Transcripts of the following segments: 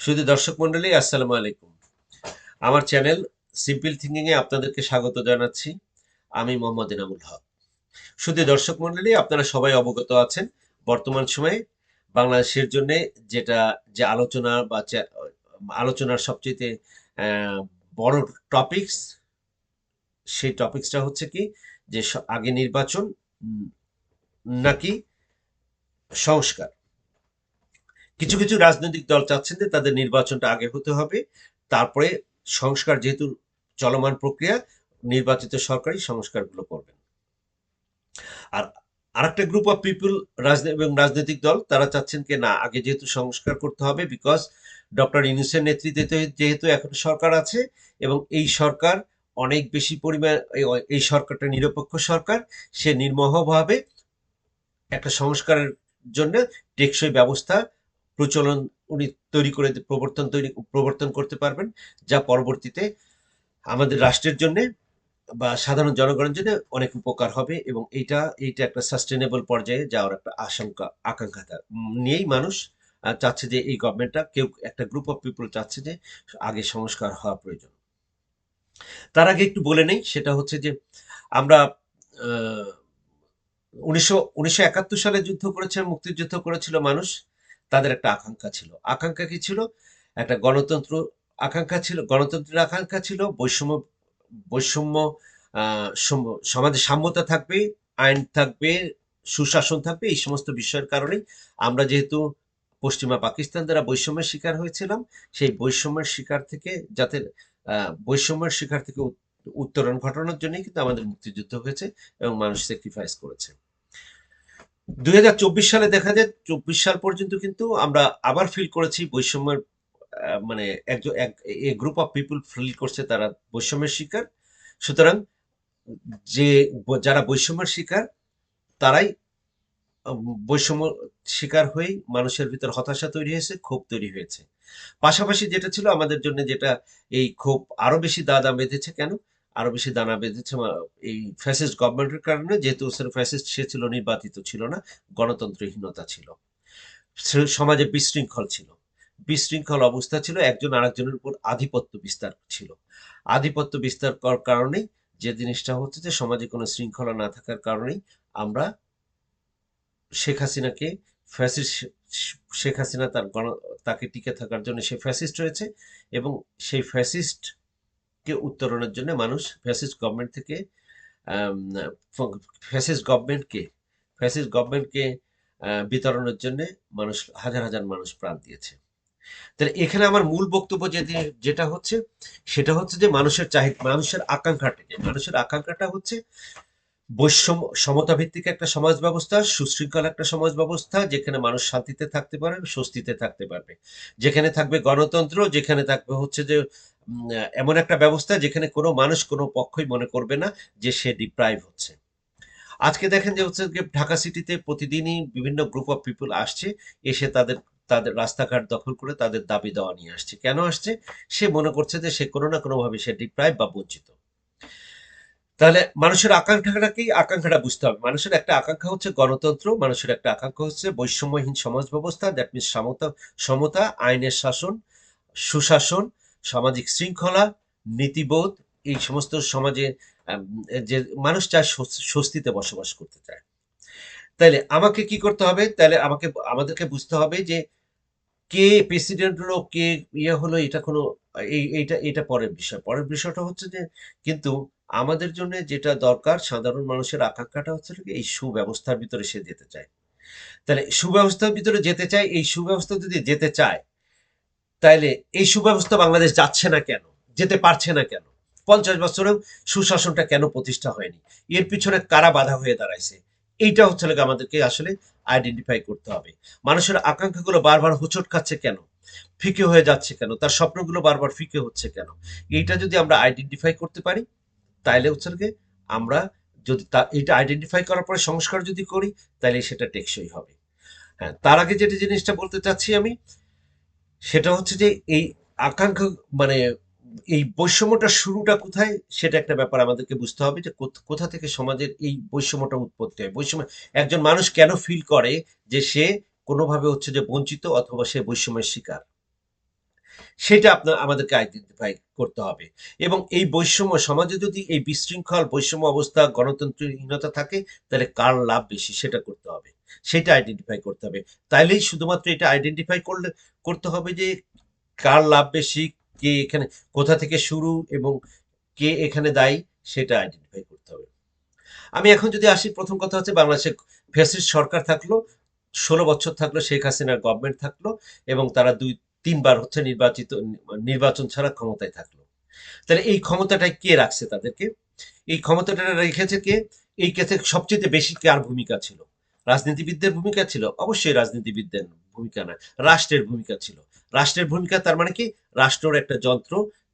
শুধু দর্শক মন্ডলী আসসালামু আলাইকুম। আমার চ্যানেল সিম্পল থিঙ্কিং এ আপনাদেরকে স্বাগত জানাচ্ছি। আমি মোহাম্মদ এনামুল হক। শুধু দর্শক মন্ডলী আপনারা সবাই অবগত আছেন, বর্তমান সময়ে বাংলাদেশের জন্য যেটা যে আলোচনা বা আলোচনার সবচেয়ে বড় টপিকস সেই টপিকসটা হচ্ছে কি, যে আগে নির্বাচন নাকি সংস্কার। কিছু কিছু রাজনৈতিক দল চাচ্ছেন যে তাদের নির্বাচনটা আগে হতে হবে। তারপরে সংস্কার যেহেতু চলমান প্রক্রিয়া, নির্বাচিত সরকারি সংস্কারগুলো করবেন। আর আরেকটা গ্রুপ অফ পিপুল এবং রাজনৈতিক দল, তারা চাচ্ছেন কি না, আগে যেহেতু সংস্কার করতে হবে বিকজ ডক্টর ইউনুসের নেতৃত্বে যেহেতু এখন সরকার আছে এবং এই সরকার অনেক বেশি পরিমাণ, এই সরকারটা নিরপেক্ষ সরকার, সে নির্মহভাবে একটা সংস্কারের জন্য টেকসই ব্যবস্থা প্রচলন উনি তৈরি করে প্রবর্তন তৈরি, প্রবর্তন করতে পারবেন, যা পরবর্তীতে আমাদের রাষ্ট্রের জন্য বা সাধারণ জনগণের জন্য অনেক উপকার হবে এবং এটা এইটা একটা সাস্টেনেবল পর্যায়ে যাওয়ার একটা আশঙ্কা, আকাঙ্ক্ষা নিয়েই মানুষ চাচ্ছে যে এই গভর্নমেন্টটা কেউ একটা গ্রুপ অফ পিপল চাচ্ছে যে আগে সংস্কার হওয়া প্রয়োজন। তার আগে একটু বলে নেই, সেটা হচ্ছে যে আমরা উনিশশো উনিশশো সালে যুদ্ধ করেছে, মুক্তিযুদ্ধ করেছিল মানুষ। তাদের একটা আকাঙ্ক্ষা ছিল। আকাঙ্ক্ষা কি ছিল? একটা গণতন্ত্র আকাঙ্ক্ষা ছিল, গণতন্ত্রের আকাঙ্ক্ষা ছিল, বৈষম্য বৈষম্য সম- সমাজে সাম্যতা থাকবে, আইন থাকবে, সুশাসন থাকবে, এই সমস্ত বিষয়ের কারণেই আমরা যেহেতু পশ্চিমা পাকিস্তান দ্বারা বৈষম্যের শিকার হয়েছিলাম, সেই বৈষম্যের শিকার থেকে যাতে বৈষম্যের শিকার থেকে উত্তরণ ঘটানোর জন্যই কিন্তু আমাদের মুক্তিযুদ্ধ হয়েছে এবং মানুষ স্যাক্রিফাইস করেছে। দুই হাজার চব্বিশ সালে দেখা যায়, চব্বিশ সাল পর্যন্ত কিন্তু আমরা আবার ফিল করেছি বৈষম্যের মানে একজন এক, a group of people feel করছে তারা বৈষম্যের শিকার। সুতরাং যে যারা বৈষম্যের শিকার, তারাই বৈষম্য শিকার হয়েই মানুষের ভিতর হতাশা তৈরি হয়েছে, ক্ষোভ তৈরি হয়েছে। পাশাপাশি যেটা ছিল আমাদের জন্য যেটা এই ক্ষোভ আরও বেশি দাদা বেঁধেছে কেন? আরও বেশি দানা বেঁধেছে এই ফ্যাসিস্ট গভর্নমেন্টের কারণে। যেহেতু ফ্যাসিস্ট সে ছিল নির্বাচিত ছিল না, গণতন্ত্রহীনতা ছিল। সমাজে বিশৃঙ্খল ছিল। বিশৃঙ্খল অবস্থা ছিল, একজন আরেকজনের উপর আধিপত্য বিস্তার ছিল। আধিপত্য বিস্তার করার কারণেই যে জিনিসটা হচ্ছে যে, সমাজে কোনো শৃঙ্খলা না থাকার কারণেই আমরা শেখ হাসিনাকে ফ্যাসিস্ট শেখ হাসিনা তার গণ, তাকে টিকে থাকার জন্য সে ফ্যাসিস্ট হয়েছে এবং সেই ফ্যাসিস্টকে উত্তরণের জন্য মানুষ ফ্যাসিস্ট গভর্নমেন্ট থেকে ফ্যাসিস্ট গভর্নমেন্টকে ফ্যাসিস্ট গভর্নমেন্টকে বিতরণের জন্য মানুষ, হাজার হাজার মানুষ প্রাণ দিয়েছে তাহলে এখানে আমার মূল বক্তব্য যেটা হচ্ছে, সেটা হচ্ছে যে মানুষের চাহিদা মানুষের আকাঙ্ক্ষাটা কি? মানুষের আকাঙ্ক্ষাটা হচ্ছে বৈষম্য সমতা ভিত্তিক একটা সমাজ ব্যবস্থা সুশৃঙ্খল একটা সমাজ ব্যবস্থা যেখানে মানুষ শান্তিতে থাকতে পারবে স্বস্তিতে থাকতে পারবে যেখানে থাকবে গণতন্ত্র, যেখানে থাকবে হচ্ছে যে এমন একটা ব্যবস্থা যেখানে কোনো মানুষ কোনো পক্ষই মনে করবে না যে সে ডিপ্রাইভ হচ্ছে। আজকে দেখেন যে হচ্ছে যে ঢাকা সিটিতে প্রতিদিনই বিভিন্ন গ্রুপ অফ পিপল আসছে, এসে তাদের তাদের রাস্তাঘাট দখল করে তাদের দাবি দেওয়া নিয়ে আসছে। কেন আসছে? সে মনে করছে যে সে কোনো না কোনোভাবে সে ডিপ্রাইভ বা বঞ্চিত। তাহলে মানুষের আকাঙ্ক্ষাটাকেই আকাঙ্ক্ষাটা বুঝতে হবে। মানুষের একটা আকাঙ্ক্ষা হচ্ছে গণতন্ত্র, মানুষের একটা আকাঙ্ক্ষা হচ্ছে বৈষম্যহীন সমাজ ব্যবস্থা দ্যাট মিনস সমতা সমতা, আইনের শাসন, সুশাসন সামাজিক শৃঙ্খলা, নীতিবোধ, এই সমস্ত সমাজে যে মানুষ চায় স্বস্তিতে বসবাস করতে চায়। তাইলে আমাকে কি করতে হবে? তাহলে আমাকে, আমাদেরকে বুঝতে হবে যে কে প্রেসিডেন্ট হলো, কে ইয়ে হলো, এটা কোনো, এই, এইটা, এটা পরের বিষয়। পরের বিষয়টা হচ্ছে যে, কিন্তু আমাদের জন্য যেটা দরকার সাধারণ মানুষের আকাঙ্ক্ষাটা হচ্ছে এই সুব্যবস্থার ভিতরে সে যেতে চায়। তাহলে সুব্যবস্থার ভিতরে যেতে চায়, এই সুব্যবস্থা যদি যেতে চায় তাইলে এই সুব্যবস্থা বাংলাদেশ যাচ্ছে না কেন? যেতে পারছে না কেন? পঞ্চাশ বছরেও সুশাসনটা কেন প্রতিষ্ঠা হয়নি? এর পিছনে কারা বাধা হয়ে দাঁড়াইছে? এইটা হচ্ছে আমাদেরকে আসলে আইডেন্টিফাই করতে হবে। মানুষের আকাঙ্ক্ষাগুলো বারবার হোঁচট খাচ্ছে কেন? ফিকে হয়ে যাচ্ছে কেন? তার স্বপ্নগুলো বারবার ফিকে হচ্ছে কেন? এইটা যদি আমরা আইডেন্টিফাই করতে পারি, তাইলে হচ্ছে আমরা যদি তা এটা আইডেন্টিফাই করার পরে সংস্কার যদি করি তাহলে সেটা টেকসই হবে। হ্যাঁ তার আগে যেটা জিনিসটা বলতে চাচ্ছি আমি সেটা হচ্ছে যে এই আকাঙ্ক্ষা মানে এই বৈষম্যটা শুরুটা কোথায়, সেটা একটা ব্যাপার আমাদেরকে বুঝতে হবে যে কোথা থেকে সমাজের এই বৈষম্যটা উৎপত্তি হয়। বৈষম্য, একজন মানুষ কেন ফিল করে যে সে কোনোভাবে হচ্ছে যে বঞ্চিত অথবা সে বৈষম্যের শিকার? সেটা আপনার আমাদেরকে আইডেন্টিফাই করতে হবে। এবং এই বৈষম্য, সমাজে যদি এই বিশৃঙ্খল বৈষম্য অবস্থা, গণতন্ত্রহীনতা থাকে, তাহলে কার লাভ বেশি? সেটা করতে হবে। সেটা আইডেন্টিফাই করতে হবে। তাইলেই শুধুমাত্র এটা আইডেন্টিফাই করলে, করতে হবে যে কার লাভ বেশি, কে এখানে, কোথা থেকে শুরু এবং কে এখানে দায়ী, সেটা আইডেন্টিফাই করতে হবে। আমি এখন যদি আসি, প্রথম কথা হচ্ছে বাংলাদেশে ফ্যাসিস্ট সরকার থাকল, ষোলো বছর থাকল, শেখ হাসিনার গভর্নমেন্ট থাকল এবং তারা দুই, তিনবার হচ্ছে নির্বাচিত, নির্বাচন ছাড়া ক্ষমতায় থাকল। তাহলে এই ক্ষমতাটাই কে রাখছে তাদেরকে? এই ক্ষমতাটা রেখেছে কে? এই ক্ষেত্রে সবচেয়ে বেশি কার ভূমিকা ছিল? রাজনীতিবিদদের ভূমিকা ছিল? অবশ্যই রাজনীতিবিদদের ভূমিকা না রাষ্ট্রের ভূমিকা ছিল। রাষ্ট্রের ভূমিকা তার মানে কি? রাষ্ট্রের একটা যন্ত্র।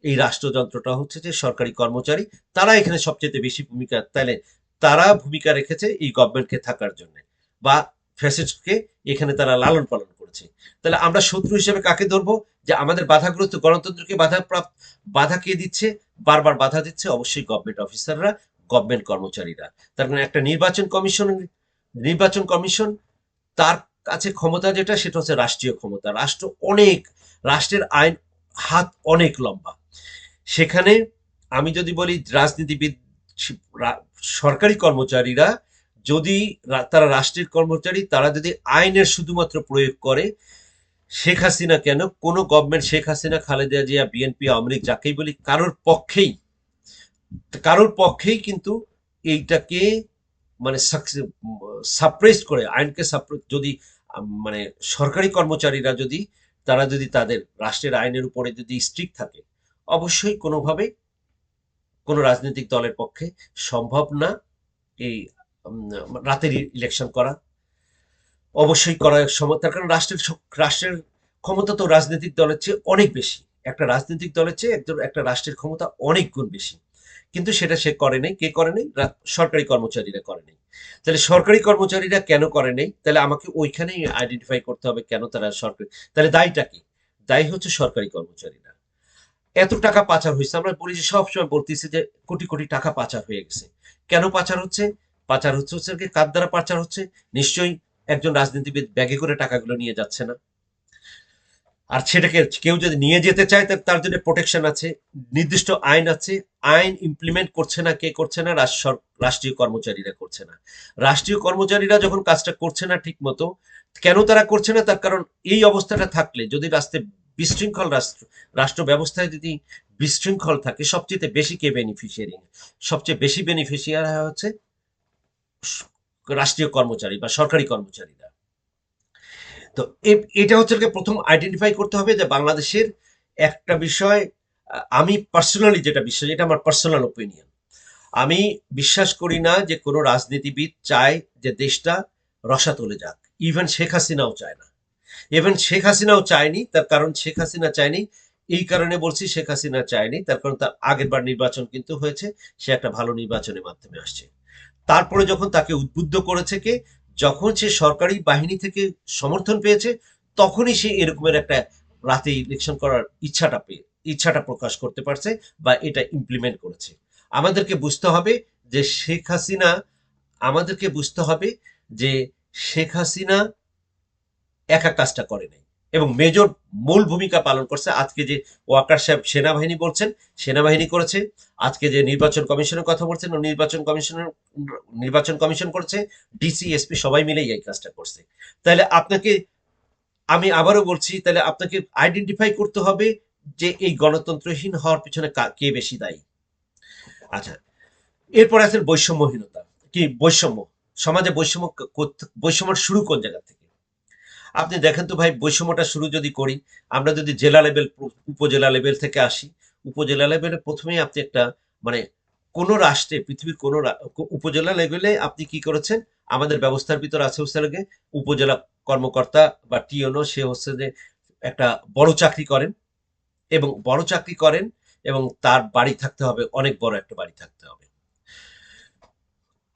এই রাষ্ট্রযন্ত্রটা হচ্ছে যে সরকারি কর্মচারী। তারা এখানে সবচেয়ে বেশি ভূমিকা, তাহলে তারা ভূমিকা রেখেছে এই গভর্নমেন্টকে থাকার জন্য বা ফ্যাসিস্টকে এখানে তারা লালন পালন করেছে। তাহলে আমরা শত্রু হিসেবে কাকে ধরবো? যে আমাদের বাধাগ্রস্ত গণতন্ত্রকে বাধা প্রাপ্ত বাধা কে দিচ্ছে? বারবার বাধা দিচ্ছে অবশ্যই গভর্নমেন্ট অফিসাররা গভর্নমেন্ট কর্মচারীরা। তার মানে একটা নির্বাচন কমিশন নির্বাচন কমিশন তার কাছে ক্ষমতা যেটা, সেটা হচ্ছে রাষ্ট্রীয় ক্ষমতা। রাষ্ট্র অনেক, রাষ্ট্রের আইন, হাত অনেক লম্বা। সেখানে আমি যদি বলি রাজনীতিবিদ সরকারি কর্মচারীরা যদি তারা রাষ্ট্রের কর্মচারী, তারা যদি আইনের শুধুমাত্র প্রয়োগ করে, শেখ হাসিনা কেন? কোন গভর্নমেন্ট শেখ হাসিনা, খালেদা জিয়া, বিএনপি, আওয়ামী লীগ, যাকেই বলি, কারোর পক্ষেই কারোর পক্ষেই কিন্তু এইটাকে মানে সাপ্রেস করে, আইনকে যদি মানে সরকারি কর্মচারীরা যদি, তারা যদি তাদের রাষ্ট্রের আইনের উপরে যদি স্ট্রিক্ট থাকে, অবশ্যই কোনোভাবে কোনো রাজনৈতিক দলের পক্ষে সম্ভব না এই রাতের ইলেকশন করা। অবশ্যই করা সম্ভব, তার কারণ রাষ্ট্রের রাষ্ট্রের ক্ষমতা তো রাজনৈতিক দলের চেয়ে অনেক বেশি। একটা রাজনৈতিক দলের চেয়ে একজন, একটা রাষ্ট্রের ক্ষমতা অনেক গুণ বেশি। কিন্তু সেটা সে করে নাই। কে করে নাই? সরকারি কর্মচারীরা করে নাই। তাহলে সরকারি কর্মচারীরা কেন করে নাই? তাহলে আমাকে ওইখানেই আইডেন্টিফাই করতে হবে কেন তারা সরকারি তাহলে দায়টা কি? দায়ী হচ্ছে সরকারি কর্মচারীরা। এত টাকা পাচার হয়েছে। আমরা বলি যে সবসময় বলতেছি যে কোটি কোটি টাকা পাচার হয়ে গেছে। কেন পাচার হচ্ছে? পাচার হচ্ছে হচ্ছে কার দ্বারা পাচার হচ্ছে? নিশ্চয়ই একজন রাজনীতিবিদ ব্যাগে করে টাকাগুলো নিয়ে যাচ্ছে না। আর সেটাকে কেউ যদি নিয়ে যেতে চায় তার জন্য প্রোটেকশন আছে, নির্দিষ্ট আইন আছে। আইন ইমপ্লিমেন্ট করছে না, কে করছে না রাষ্ট্রীয় কর্মচারীরা করছে না। রাষ্ট্রীয় কর্মচারীরা যখন কাজটা করছে না ঠিক মতো কেন তারা করছে না? তার কারণ এই অবস্থাটা থাকলে, যদি রাস্তায় বিশৃঙ্খল রাষ্ট্র রাষ্ট্র ব্যবস্থায় যদি বিশৃঙ্খল থাকে, সবচেয়ে বেশি কে বেনিফিশিয়ারি সবচেয়ে বেশি বেনিফিশিয়ারি হচ্ছে রাষ্ট্রীয় কর্মচারী বা সরকারি কর্মচারীরা। তো এটা হচ্ছে প্রথম আইডেন্টিফাই করতে হবে যে বাংলাদেশের একটা বিষয় আমি পার্সোনালি যেটা বিশ্বাস, এটা আমার পার্সোনাল ওপিনিয়ন আমি বিশ্বাস করি না যে কোনো রাজনীতিবিদ চায় যে দেশটা রসাতলে যাক। ইভেন শেখ হাসিনাও চায় না। ইভেন শেখ হাসিনাও চায়নি, তার কারণ শেখ হাসিনা চায়নি। এই কারণে বলছি শেখ হাসিনা চায়নি, তার কারণ তার আগের বার নির্বাচন কিন্তু হয়েছে, সে একটা ভালো নির্বাচনের মাধ্যমে আসছে। তারপরে যখন তাকে উদ্বুদ্ধ করেছে কে? যখন সে সরকারি বাহিনী থেকে সমর্থন পেয়েছে, তখনই সে এরকমের একটা রাতে ইলেকশন করার ইচ্ছাটা পেয়ে ইচ্ছাটা প্রকাশ করতে পারছে বা এটা ইমপ্লিমেন্ট করেছে। আমাদেরকে বুঝতে হবে যে শেখ হাসিনা, আমাদেরকে বুঝতে হবে যে শেখ হাসিনা একা কাজটা করে নাই। এবং মেজর মূল ভূমিকা পালন করছে। আজকে যে ওয়াকার সাহেব সেনাবাহিনী বলছেন, সেনাবাহিনী করেছে। আজকে যে নির্বাচন কমিশনের কথা বলছেন নির্বাচন কমিশনের, নির্বাচন কমিশন করেছে। ডিসি, এসপি সবাই মিলেই এই কাজটা করছে। তাহলে আপনাকে, আমি আবারও বলছি, তাহলে আপনাকে আইডেন্টিফাই করতে হবে যে এই গণতন্ত্রহীন হওয়ার পিছনে কা- বেশি দায়ী। আচ্ছা এরপর আছে বৈষম্যহীনতা। কি বৈষম্য? সমাজে বৈষম্য বৈষম্যর শুরু কোন জায়গা থেকে? আপনি দেখেন তো ভাই, বৈষম্যটা শুরু যদি করি, আমরা যদি জেলা লেভেল, উপজেলা লেভেল থেকে আসি, উপজেলা লেভেলে প্রথমেই আপনি একটা মানে কোন রাষ্ট্রে, পৃথিবীর কোন উপজেলা লেভেলে আপনি কি করেছেন? আমাদের ব্যবস্থার ভিতর আছে হচ্ছে লাগে, উপজেলা কর্মকর্তা বা টিওনো, সে হচ্ছে যে একটা বড় চাকরি করেন এবং বড় চাকরি করেন এবং তার বাড়ি থাকতে হবে, অনেক বড় একটা বাড়ি থাকতে হবে।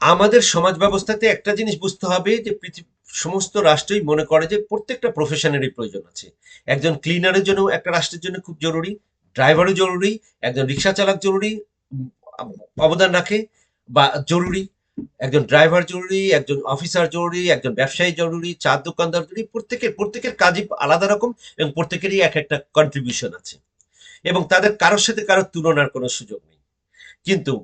আমাদের সমাজ ব্যবস্থাতে একটা জিনিস বুঝতে হবে যে পৃথিবী সমস্ত রাষ্ট্রই মনে করে যে প্রত্যেকটা প্রফেশনেরই প্রয়োজন আছে। একজন ক্লিনারের জন্য একটা রাষ্ট্রের জন্য খুব জরুরি ড্রাইভারও জরুরি, একজন রিক্সা চালক জরুরি অবদান রাখে বা জরুরি, একজন ড্রাইভার জরুরি, একজন অফিসার জরুরি, একজন ব্যবসায়ী জরুরি, চার দোকানদার জরুরি, প্রত্যেকের প্রত্যেকের কাজই আলাদা রকম এবং প্রত্যেকেরই এক একটা কন্ট্রিবিউশন আছে। এবং তাদের কারোর সাথে কারোর তুলনার কোনো সুযোগ নেই। কিন্তু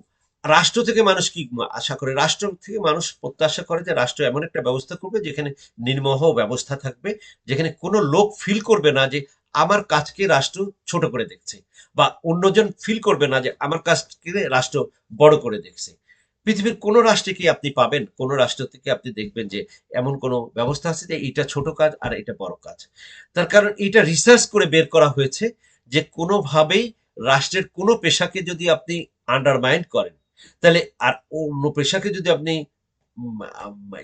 রাষ্ট্র থেকে মানুষ কি আশা করে? রাষ্ট্র থেকে মানুষ প্রত্যাশা করে যে রাষ্ট্র এমন একটা ব্যবস্থা করবে যেখানে নির্মহ ব্যবস্থা থাকবে, যেখানে কোনো লোক ফিল করবে না যে আমার কাজকে রাষ্ট্র ছোট করে দেখছে বা অন্যজন ফিল করবে না যে আমার কাজকে রাষ্ট্র বড় করে দেখছে। পৃথিবীর কোনো রাষ্ট্রে কি আপনি পাবেন? কোনো রাষ্ট্র থেকে আপনি দেখবেন যে এমন কোনো ব্যবস্থা আছে যে এটা ছোট কাজ আর এটা বড় কাজ? তার কারণ এটা রিসার্চ করে বের করা হয়েছে যে কোনোভাবেই রাষ্ট্রের কোনো পেশাকে যদি আপনি আন্ডারমাইন্ড করেন তাহলে আর অন্য পেশাকে যদি আপনি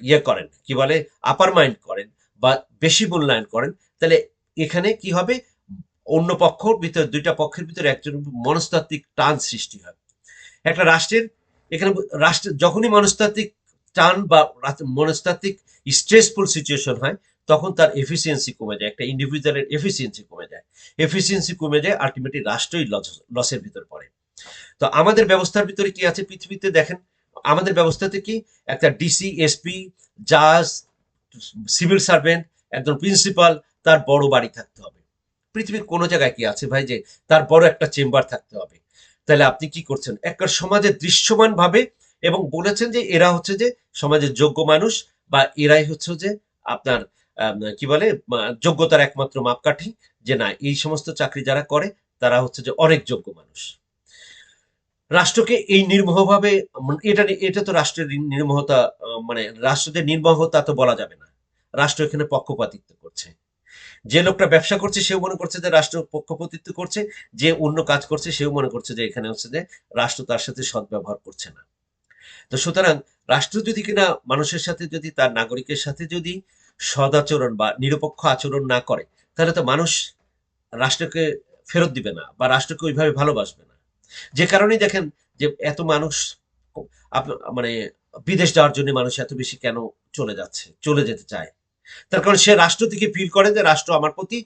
ইয়ে করেন, কি বলে আপার মাইন্ড করেন বা বেশি মূল্যায়ন করেন, তাহলে এখানে কি হবে? অন্য পক্ষর ভিতরে, দুইটা পক্ষের ভিতরে একজন মনস্তাত্ত্বিক টান সৃষ্টি হয়। একটা রাষ্ট্রের, এখানে রাষ্ট্র যখনই মনস্তাত্ত্বিক টান বা মনস্তাত্ত্বিক স্ট্রেসফুল সিচুয়েশন হয়, তখন তার এফিসিয়েন্সি কমে যায়, একটা ইন্ডিভিজুয়ালের এফিসিয়েন্সি কমে যায়। এফিসিয়েন্সি কমে যায় আলটিমেটলি রাষ্ট্রই লসের ভিতর পড়ে। তো আমাদের ব্যবস্থার ভিতরে কি আছে পৃথিবীতে? দেখেন, আমাদের ব্যবস্থাতে কি? একটা ডিসি এসপি জাজ, সিভিল সার্ভেন্ট, একজন প্রিন্সিপাল, তার বড় বাড়ি থাকতে হবে। পৃথিবীর কোনো জায়গায় কি আছে ভাই যে তার বড় একটা চেম্বার থাকতে হবে? তাহলে আপনি কি করছেন? একটা সমাজে দৃশ্যমান ভাবে এবং বলেছেন যে এরা হচ্ছে যে সমাজের যোগ্য মানুষ বা এরাই হচ্ছে যে আপনার কি বলে যোগ্যতার একমাত্র মাপকাঠি যে না, এই সমস্ত চাকরি যারা করে, তারা হচ্ছে যে অনেক যোগ্য মানুষ। রাষ্ট্রকে এই নির্মোহভাবে, এটা এটা তো রাষ্ট্রের নির্মোহতা মানে রাষ্ট্রদের নির্মোহতা তো বলা যাবে না। রাষ্ট্র এখানে পক্ষপাতিত্ব করছে। যে লোকটা ব্যবসা করছে, সেও মনে করছে যে রাষ্ট্র পক্ষপাতিত্ব করছে। যে অন্য কাজ করছে, সেও মনে করছে যে এখানে হচ্ছে যে রাষ্ট্র তার সাথে সদ্ব্যবহার করছে না। তো সুতরাং রাষ্ট্র যদি কিনা মানুষের সাথে যদি, তার নাগরিকের সাথে যদি সদাচরণ বা নিরপেক্ষ আচরণ না করে, তাহলে তো মানুষ রাষ্ট্রকে ফেরত দিবে না বা রাষ্ট্রকে ওইভাবে ভালোবাসবে না। যে কারণেই দেখেন যে এত মানুষ মানে বিদেশ যাওয়ার জন্য মানুষ এত বেশি কেন চলে যাচ্ছে, চলে যেতে চায়? তার কারণ সে রাষ্ট্র থেকে ফিল করে যে রাষ্ট্র আমার প্রতি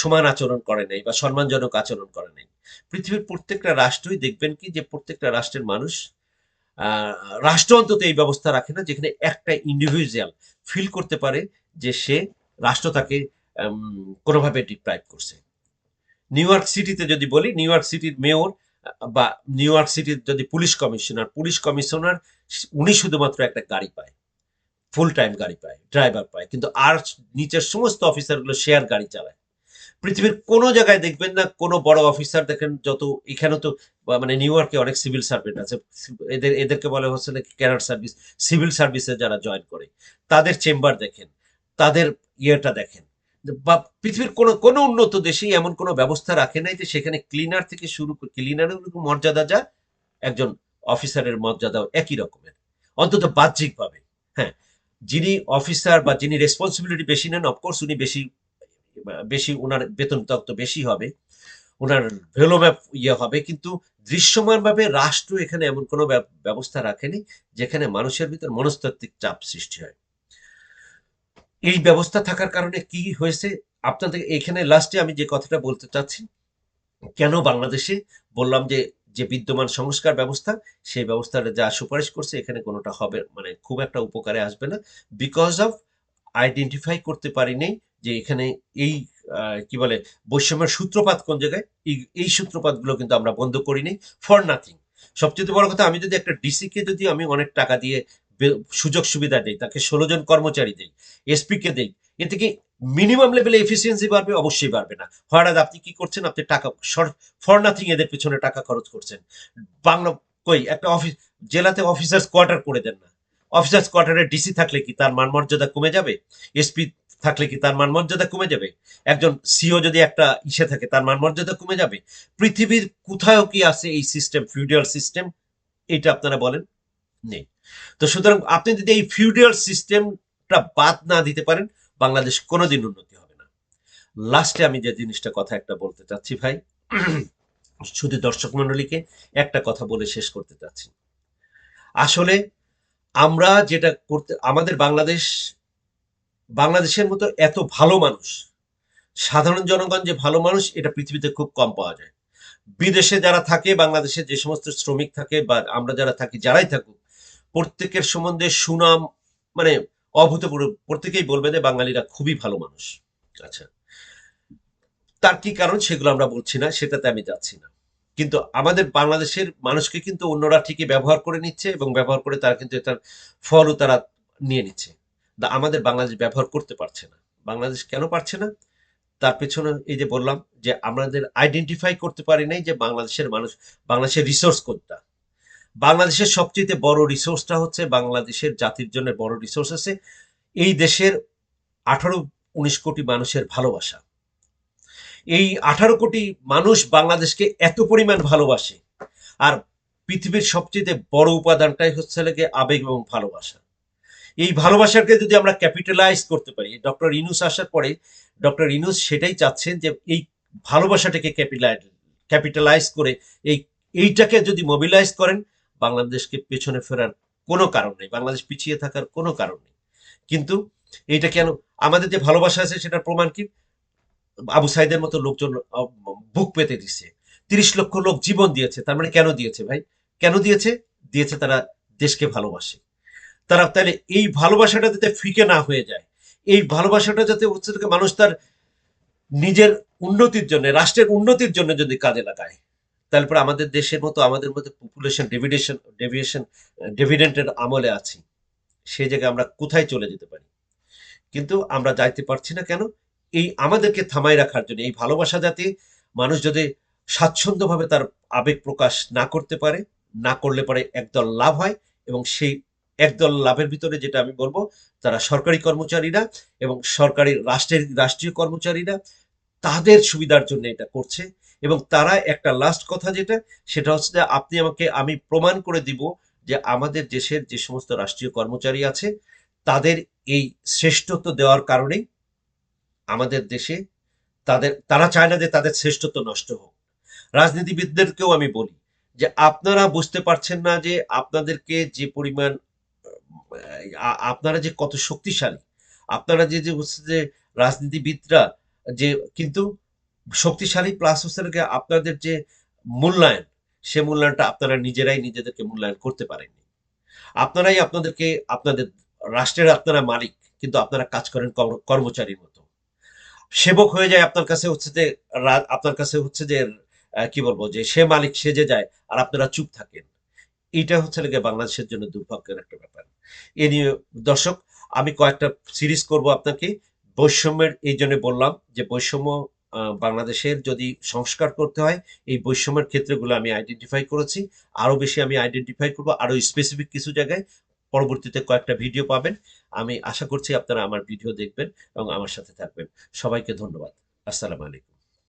সমান আচরণ করে নাই বা সম্মানজনক আচরণ করে নাই। পৃথিবীর প্রত্যেকটা রাষ্ট্রই দেখবেন কি যে প্রত্যেকটা রাষ্ট্রের মানুষ রাষ্ট্র অন্তত এই ব্যবস্থা রাখে না যেখানে একটা ইন্ডিভিজুয়াল ফিল করতে পারে যে সে রাষ্ট্র তাকে কোনোভাবে ডিপ্রাইভ করছে। নিউ ইয়র্ক সিটিতে যদি বলি, নিউ ইয়র্ক সিটির মেয়র বা নিউ ইয়র্ক সিটির যদি পুলিশ কমিশনার পুলিশ কমিশনার উনি শুধুমাত্র একটা গাড়ি পায় ফুল টাইম গাড়ি পায় ড্রাইভার পায়, কিন্তু আর নিচের সমস্ত অফিসারগুলো শেয়ার গাড়ি চালায়। পৃথিবীর কোনো জায়গায় দেখবেন না, কোনো বড় অফিসার দেখেন যত, এখানে তো মানে নিউ ইয়র্কে অনেক সিভিল সার্ভেন্ট আছে, এদের, এদেরকে বলে হচ্ছে নাকি ক্যারার সার্ভিস সিভিল সার্ভিসে যারা জয়েন করে, তাদের চেম্বার দেখেন, তাদের ইয়েটা দেখেন বা পৃথিবীর কোনো কোনো উন্নত দেশেই এমন কোনো ব্যবস্থা রাখে নাই যে সেখানে ক্লিনার থেকে শুরু করে ক্লিনারের মর্যাদা যা, একজন অফিসারের মর্যাদাও একই রকমের। অন্তত বাহ্যিকভাবে হ্যাঁ। যিনি অফিসার বা যিনি রেসপন্সিবিলিটি বেশি নেন অফকোর্স উনি বেশি বেশি ওনার বেতন তত্ত্ব বেশি হবে ওনার ভেলো ম্যাপ ইয়ে হবে, কিন্তু দৃশ্যমানভাবে রাষ্ট্র এখানে এমন কোনো ব্যব- ব্যবস্থা রাখেনি, যেখানে মানুষের ভিতর মনস্তাত্ত্বিক চাপ সৃষ্টি হয়। এই ব্যবস্থা থাকার কারণে কি হয়েছে? আপনাদের এখানে লাস্টে আমি যে কথাটা বলতে চাচ্ছি, কেন বাংলাদেশে বললাম যে যে বিদ্যমান সংস্কার ব্যবস্থা, সেই ব্যবস্থাটা যা সুপারিশ করছে, এখানে কোনোটা হবে মানে খুব একটা উপকারে আসবে না। বিকজ অফ আইডেন্টিফাই করতে পারিনি যে এখানে এই কি বলে, বৈষম্যের সূত্রপাত কোন জায়গায়, এই- সূত্রপাতগুলো কিন্তু আমরা বন্ধ করিনি ফর নাথিং সবচেয়ে বড় কথা, আমি যদি একটা ডিসি কে যদি আমি অনেক টাকা দিয়ে সুযোগ সুবিধা দেই, তাকে ষোলো জন কর্মচারী দেই এসপি কে দেই এতে কি মিনিমাম লেভেলে এফিসিয়েন্সি বাড়বে, অবশ্যই বাড়বে না। হঠাৎ আপনি কি করছেন? আপনি টাকা ফর নাথিং এদের পেছনে টাকা খরচ করছেন। বাংলা, কই, একটা অফিস জেলাতে অফিসার্স কোয়ার্টার করে দেন না। অফিসার্স কোয়ার্টারে ডিসি থাকলে কি তার মান মর্যাদা কমে যাবে? এসপি থাকলে কি তার মান মর্যাদা কমে যাবে? একজন সিও যদি একটা ইসে থাকে, তার মান মর্যাদা কমে যাবে? পৃথিবীর কোথাও কি আছে এই সিস্টেম ফিউডিয়াল সিস্টেম এটা আপনারা বলেন। নেই। তো সুতরাং আপনি যদি এই ফিউডিয়াল সিস্টেমটা বাদ না দিতে পারেন, বাংলাদেশ কোনোদিন উন্নতি হবে না। লাস্টে আমি যে জিনিসটা কথা একটা বলতে চাচ্ছি ভাই, শুধু দর্শক মন্ডলীকে একটা কথা বলে শেষ করতে চাচ্ছি। আসলে আমরা যেটা করতে, আমাদের বাংলাদেশ, বাংলাদেশের মতো এত ভালো মানুষ, সাধারণ জনগণ যে ভালো মানুষ, এটা পৃথিবীতে খুব কম পাওয়া যায়। বিদেশে যারা থাকে, বাংলাদেশে যে সমস্ত শ্রমিক থাকে বা আমরা যারা থাকি, যারাই থাকুক প্রত্যেকের সম্বন্ধে সুনাম মানে অভূতপূর্ব। প্রত্যেকেই বলবে যে বাঙালিরা খুবই ভালো মানুষ। আচ্ছা। তার কি কারণ সেগুলো আমরা বলছি না, সেটাতে আমি যাচ্ছি না। কিন্তু আমাদের বাংলাদেশের মানুষকে কিন্তু অন্যরা ঠিকই ব্যবহার করে নিচ্ছে এবং ব্যবহার করে তারা কিন্তু এটার ফলও তারা নিয়ে নিচ্ছে। আমাদের বাংলাদেশ ব্যবহার করতে পারছে না। বাংলাদেশ কেন পারছে না? তার পেছনে এই যে বললাম যে আমাদের আইডেন্টিফাই করতে পারি নাই যে বাংলাদেশের মানুষ, বাংলাদেশের রিসোর্স কোনটা। বাংলাদেশের সবচেয়ে বড় রিসোর্সটা হচ্ছে বাংলাদেশের জাতির জন্য বড় রিসোর্স আছে। এই দেশের আঠারো উনিশ কোটি মানুষের ভালোবাসা। এই আঠারো কোটি মানুষ বাংলাদেশকে এত পরিমাণ ভালোবাসে। আর পৃথিবীর সবচেয়ে বড় উপাদানটাই হচ্ছে লাগে আবেগ এবং ভালোবাসা। এই ভালোবাসাকে যদি আমরা ক্যাপিটালাইজ করতে পারি, ডক্টর ইনুস আসার পরে ডক্টর ইনুস সেটাই চাচ্ছেন যে এই ভালোবাসাটাকে ক্যাপিটালাইজ ক্যাপিটালাইজ করে এই, এইটাকে যদি মোবিলাইজ করেন বাংলাদেশকে পেছনে ফেরার কোনো কারণ নেই, বাংলাদেশ পিছিয়ে থাকার কোনো কারণ নেই। কিন্তু এইটা কেন, আমাদের যে ভালোবাসা আছে সেটার প্রমাণ কি? আবু সাইদের মতো লোকজন বুক পেতে দিছে। তিরিশ লক্ষ লোক জীবন দিয়েছে, তার মানে কেন দিয়েছে ভাই? কেন দিয়েছে? দিয়েছে তারা দেশকে ভালোবাসে। তারা তাহলে এই ভালোবাসাটা যাতে ফিকে না হয়ে যায়, এই ভালোবাসাটা যাতে হচ্ছে মানুষ তার নিজের উন্নতির জন্য, রাষ্ট্রের উন্নতির জন্য যদি কাজে লাগায়। তারপর আমাদের দেশের মতো, আমাদের মধ্যে পপুলেশন ডেভিডেশন ডেভিয়েশন ডেভিডেন্টের আমলে আছি। সেই জায়গায় আমরা কোথায় চলে যেতে পারি? কিন্তু আমরা যাইতে পারছি না কেন? এই আমাদেরকে থামাই রাখার জন্য, এই ভালোবাসা যাতে মানুষ যদি স্বাচ্ছন্দ্যভাবে তার আবেগ প্রকাশ না করতে পারে, না করলে পরে একদল লাভ হয় এবং সেই একদল লাভের ভিতরে যেটা আমি বলব, তারা সরকারি কর্মচারীরা এবং সরকারি রাষ্ট্রের রাষ্ট্রীয় কর্মচারীরা তাদের সুবিধার জন্য এটা করছে। এবং তারা একটা লাস্ট কথা যেটা, সেটা হচ্ছে যে আপনি আমাকে, আমি প্রমাণ করে দিব যে আমাদের দেশের যে সমস্ত রাষ্ট্রীয় কর্মচারী আছে, তাদের এই শ্রেষ্ঠত্ব দেওয়ার কারণেই আমাদের দেশে তাদের, তারা চায় না যে তাদের শ্রেষ্ঠত্ব নষ্ট হোক। রাজনীতিবিদদেরকেও আমি বলি যে আপনারা বুঝতে পারছেন না যে আপনাদেরকে যে পরিমাণ আপনারা যে কত শক্তিশালী, আপনারা যে যে হচ্ছে যে রাজনীতিবিদরা যে, কিন্তু শক্তিশালী প্লাস হচ্ছে আপনাদের যে মূল্যায়ন, সে মূল্যায়নটা আপনারা নিজেরাই নিজেদেরকে মূল্যায়ন করতে পারেননি। আপনারাই আপনাদেরকে, আপনাদের রাষ্ট্রের আপনারা মালিক, কিন্তু আপনারা কাজ করেন কর্ম- কর্মচারীর মতো। সেবক হয়ে যায় আপনার কাছে হচ্ছে যে আপনার কাছে হচ্ছে যে কি বলব যে, সে মালিক সেজে যায় আর আপনারা চুপ থাকেন। এটা হচ্ছে লেগে বাংলাদেশের জন্য দুর্ভাগ্যের একটা ব্যাপার। এ নিয়ে দর্শক, আমি কয়েকটা সিরিজ করব আপনাকে। বৈষম্যের, এই জন্য বললাম যে বৈষম্য বাংলাদেশের যদি সংস্কার করতে হয়, এই বৈষম্যের ক্ষেত্রগুলো আমি আইডেন্টিফাই করেছি। আরও বেশি আমি আইডেন্টিফাই করব। আরও স্পেসিফিক কিছু জায়গায় পরবর্তীতে কয়েকটা ভিডিও পাবেন। আমি আশা করছি আপনারা আমার ভিডিও দেখবেন এবং আমার সাথে থাকবেন। সবাইকে ধন্যবাদ। আসসালামু আলাইকুম।